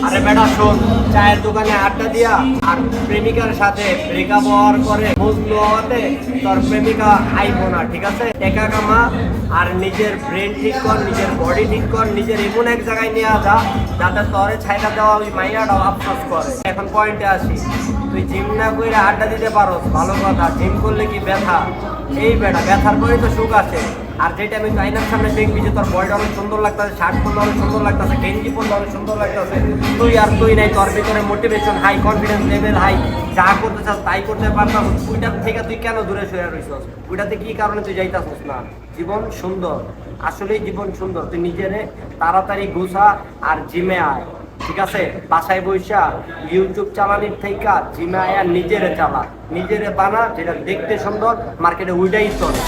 কথা শোন, চায়ের দোকানে আড্ডা দিয়া আর প্রেমিকার সাথে ব্রেকআপ হওয়ার পরে বুঝলো হওয়াতে তোর প্রেমিকা আইবো না, ঠিক আছে? একা কামা আর নিজের ব্রেন ঠিক কর, নিজের বডি ঠিক কর, নিজের এমন এক জায়গায় নিয়ে যা, যাতে তরে ছাইটা দেওয়া ওই মাইয়াটাও আফসোস করে। এখন পয়েন্টে আসি, তুই না করে আড্ডা দিতে পারো ভালো কথা। জিম করলে কি ব্যথা? এই বেটা, ব্যথার পরে তো সুখ আছে। আর যেটা আমি আইনার সামনে দেখবি যে তোর বয়টা অনেক সুন্দর লাগতেছে শার্ট পরলে অনেক সুন্দর লাগতেছে, গেঞ্জি পরলে অনেক সুন্দর লাগতেছে। তুই আর তুই নাই, তোর ভিতরে motivation high confidence level high যা করতে চাস তাই করতে পারতাম ওইটার থেকে তুই কেন দূরে সরে রইছস? ওইটাতে কি কারণে তুই যাইতাছিস না? জীবন সুন্দর। আসলেই জীবন সুন্দর। তুই নিজেরে তাড়াতাড়ি গুছা আর জিমে আয়। ঠিক আছে? বাসায় বৈশা ইউটিউব চালানির থেকে জিমে আয় আর নিজেরে চালা। নিজেরে বানা, যেটা দেখতে সুন্দর, মার্কেটে ওইটাই চলে।